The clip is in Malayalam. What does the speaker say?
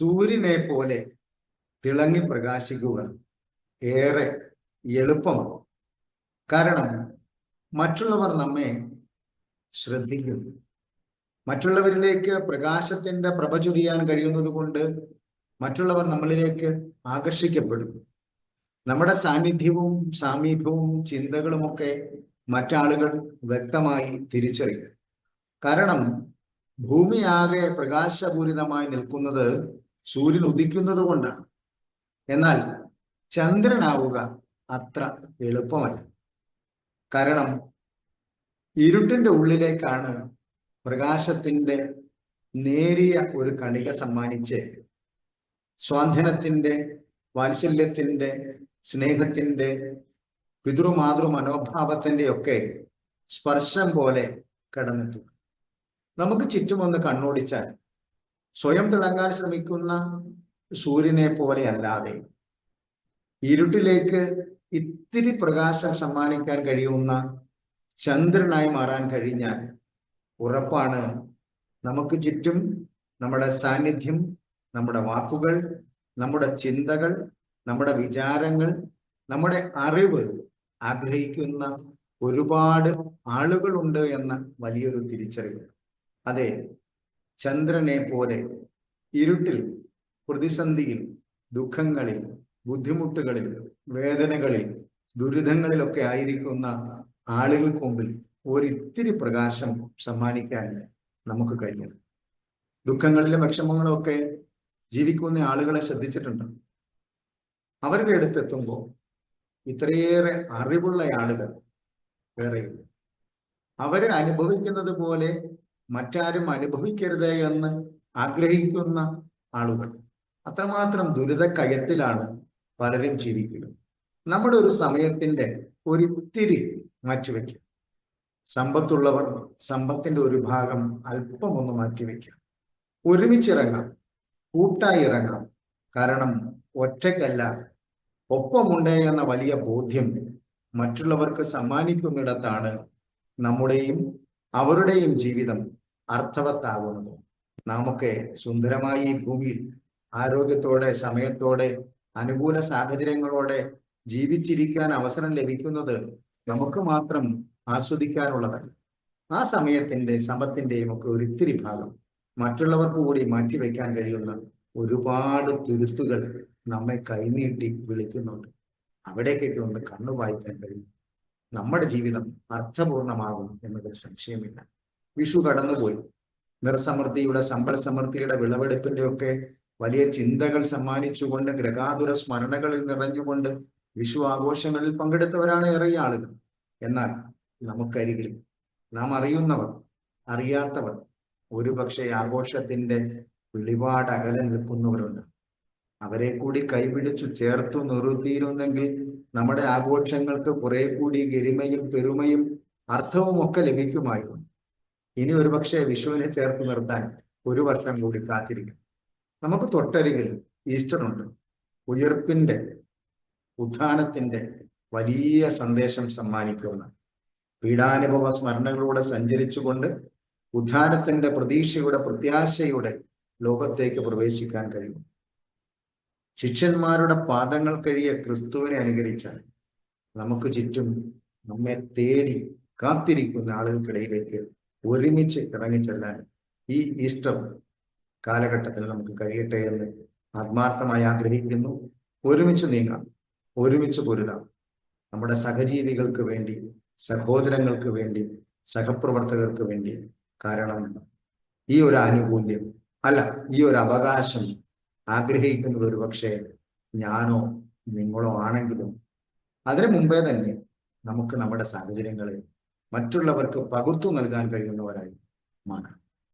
സൂര്യനെ പോലെ തിളങ്ങി പ്രകാശിക്കുക ഏറെ എളുപ്പമാണ്. കാരണം മറ്റുള്ളവർ നമ്മെ ശ്രദ്ധിക്കുന്നു. മറ്റുള്ളവരിലേക്ക് പ്രകാശത്തിന്റെ പ്രഭ ചൊരിയാൻ കഴിയുന്നത് കൊണ്ട് മറ്റുള്ളവർ നമ്മളിലേക്ക് ആകർഷിക്കപ്പെടും. നമ്മുടെ സാന്നിധ്യവും സാമീപ്യവും ചിന്തകളുമൊക്കെ മറ്റാളുകൾ വ്യക്തമായി തിരിച്ചറിയും. കാരണം ഭൂമിയാകെ പ്രകാശപൂരിതമായി നിൽക്കുന്നത് സൂര്യൻ ഉദിക്കുന്നത് കൊണ്ടാണ്. എന്നാൽ ചന്ദ്രനാവുക അത്ര എളുപ്പമല്ല. കാരണം ഇരുട്ടിന്റെ ഉള്ളിലേക്കാണ് പ്രകാശത്തിന്റെ നേരിയ ഒരു കണിക സമ്മാനിച്ച് സ്വാധീനത്തിന്റെ വാത്സല്യത്തിന്റെ സ്നേഹത്തിന്റെ പിതൃമാതൃ മനോഭാവത്തിന്റെ ഒക്കെ സ്പർശം പോലെ കടന്നെത്തുക. നമുക്ക് ചുറ്റുമൊന്ന് കണ്ണോടിച്ചാൽ സ്വയം തിളങ്ങാൻ ശ്രമിക്കുന്ന സൂര്യനെ പോലെ അല്ലാതെ ഇരുട്ടിലേക്ക് ഇത്തിരി പ്രകാശം സമ്മാനിക്കാൻ കഴിയുന്ന ചന്ദ്രനായി മാറാൻ കഴിഞ്ഞാൽ ഉറപ്പാണ് നമുക്ക് ചുറ്റും നമ്മുടെ സാന്നിധ്യം നമ്മുടെ വാക്കുകൾ നമ്മുടെ ചിന്തകൾ നമ്മുടെ വിചാരങ്ങൾ നമ്മുടെ അറിവ് ആഗ്രഹിക്കുന്ന ഒരുപാട് ആളുകളുണ്ട് എന്ന വലിയൊരു തിരിച്ചറിവ്. അതെ ചന്ദ്രനെ പോലെ ഇരുട്ടിൽ പ്രതിസന്ധിയിൽ ദുഃഖങ്ങളിൽ ബുദ്ധിമുട്ടുകളിൽ വേദനകളിൽ ദുരിതങ്ങളിലൊക്കെ ആയിരിക്കുന്ന ആളുകൾക്ക് മുമ്പിൽ ഒരിത്തിരി പ്രകാശം സമ്മാനിക്കാൻ നമുക്ക് കഴിയണം ദുഃഖങ്ങളിലും വിഷമങ്ങളും ഒക്കെ ജീവിക്കുന്ന ആളുകളെ ശ്രദ്ധിച്ചിട്ടുണ്ട്. അവരുടെ അടുത്തെത്തുമ്പോൾ ഇത്രയേറെ അറിവുള്ള ആളുകൾ വേറെയില്ല അവരെ അനുഭവിക്കുന്നത് പോലെ മറ്റാരും അനുഭവിക്കരുത് എന്ന് ആഗ്രഹിക്കുന്ന ആളുകൾ. അത്രമാത്രം ദുരിത കയത്തിലാണ് പലരും ജീവിക്കുന്നത്. നമ്മുടെ ഒരു സമയത്തിന്റെ ഒരിത്തിരി മാറ്റിവെക്കുക. സമ്പത്തുള്ളവർ സമ്പത്തിന്റെ ഒരു ഭാഗം അല്പം ഒന്ന് മാറ്റിവെക്കുക. ഒരുമിച്ചിറങ്ങാം കൂട്ടായി ഇറങ്ങാം കാരണം ഒറ്റയ്ക്കല്ല ഒപ്പമുണ്ട് എന്ന വലിയ ബോധ്യം മറ്റുള്ളവർക്ക് സമ്മാനിക്കുന്നിടത്താണ് നമ്മുടെയും അവരുടെയും ജീവിതം അർത്ഥവത്താകുന്നത്. നാമൊക്കെ സുന്ദരമായി ഈ ഭൂമിയിൽ ആരോഗ്യത്തോടെ സമയത്തോടെ അനുകൂല സാഹചര്യങ്ങളോടെ ജീവിച്ചിരിക്കാൻ അവസരം ലഭിക്കുന്നത് നമുക്ക് മാത്രം ആസ്വദിക്കാനുള്ളതല്ല. ആ സമയത്തിന്റെ സമ്പത്തിന്റെയും ഒക്കെ ഒരിത്തിരി ഭാഗം മറ്റുള്ളവർക്ക് കൂടി മാറ്റിവെക്കാൻ കഴിയുന്ന ഒരുപാട് തിരുത്തുകൾ നമ്മെ കൈനീട്ടി വിളിക്കുന്നുണ്ട്. അവിടേക്കൊക്കെ ഒന്ന് കണ്ണു വായിക്കാൻ കഴിയും. നമ്മുടെ ജീവിതം അർത്ഥപൂർണമാകും എന്നതിൽ സംശയമില്ല. വിഷു കടന്നുപോയി. നിറസമൃദ്ധിയുടെ സമ്പൽ സമൃദ്ധിയുടെ വിളവെടുപ്പിന്റെ ഒക്കെ വലിയ ചിന്തകൾ സമ്മാനിച്ചുകൊണ്ട് ഗ്രഹാതുര സ്മരണകളിൽ നിറഞ്ഞുകൊണ്ട് വിഷു ആഘോഷങ്ങളിൽ പങ്കെടുത്തവരാണ് ഏറെ ആളുകൾ. എന്നാൽ നമുക്കരികിൽ നാം അറിയുന്നവർ അറിയാത്തവർ ഒരുപക്ഷെ ആഘോഷത്തിന്റെ വെളിപാട് അകലെ നിൽക്കുന്നവരുണ്ട്. അവരെ കൂടി കൈപിടിച്ചു ചേർത്തു നിർത്തിയിരുന്നെങ്കിൽ നമ്മുടെ ആഘോഷങ്ങൾക്ക് കുറെ കൂടി ഗരിമയും പെരുമയും അർത്ഥവും ഒക്കെ ലഭിക്കുമായിരുന്നു. ഇനി ഒരുപക്ഷെ വിഷുവിനെ ചേർത്ത് നിർത്താൻ ഒരു വർഷം കൂടി കാത്തിരിക്കും. നമുക്ക് തൊട്ടരികിൽ ഈസ്റ്റർ ഉണ്ട്. ഉയർപ്പിന്റെ ഉത്ഥാനത്തിന്റെ വലിയ സന്ദേശം സമ്മാനിക്കുന്ന പീഡാനുഭവ സ്മരണകളിലൂടെ സഞ്ചരിച്ചുകൊണ്ട് ഉദ്ധാനത്തിന്റെ പ്രതീക്ഷയുടെ പ്രത്യാശയുടെ ലോകത്തേക്ക് പ്രവേശിക്കാൻ കഴിയും. ശിഷ്യന്മാരുടെ പാദങ്ങൾ കഴിയ ക്രിസ്തുവിനെ അനുകരിച്ചാൽ നമുക്ക് ചുറ്റും നമ്മെ തേടി കാത്തിരിക്കുന്ന ആളുകൾക്കിടയിലേക്ക് ഒരുമിച്ച് ഇറങ്ങിച്ചെല്ലാൻ ഈ ഈസ്റ്റർ കാലഘട്ടത്തിൽ നമുക്ക് കഴിയട്ടെ എന്ന് ആത്മാർത്ഥമായി ആഗ്രഹിക്കുന്നു. ഒരുമിച്ച് നീങ്ങാം ഒരുമിച്ച് പൊരുതാം. നമ്മുടെ സഹജീവികൾക്ക് വേണ്ടി സഹോദരങ്ങൾക്ക് വേണ്ടി സഹപ്രവർത്തകർക്ക് വേണ്ടി കാരണം ഈ ഒരു ആനുകൂല്യം അല്ല ഈ ഒരു അവകാശം ആഗ്രഹിക്കുന്നത് ഒരു പക്ഷേ ഞാനോ നിങ്ങളോ ആണെങ്കിലും അതിനു മുമ്പേ തന്നെ നമുക്ക് നമ്മുടെ സാഹചര്യങ്ങളെ മറ്റുള്ളവർക്ക് പകുത്തു നൽകാൻ കഴിയുന്നവരായി മാറാം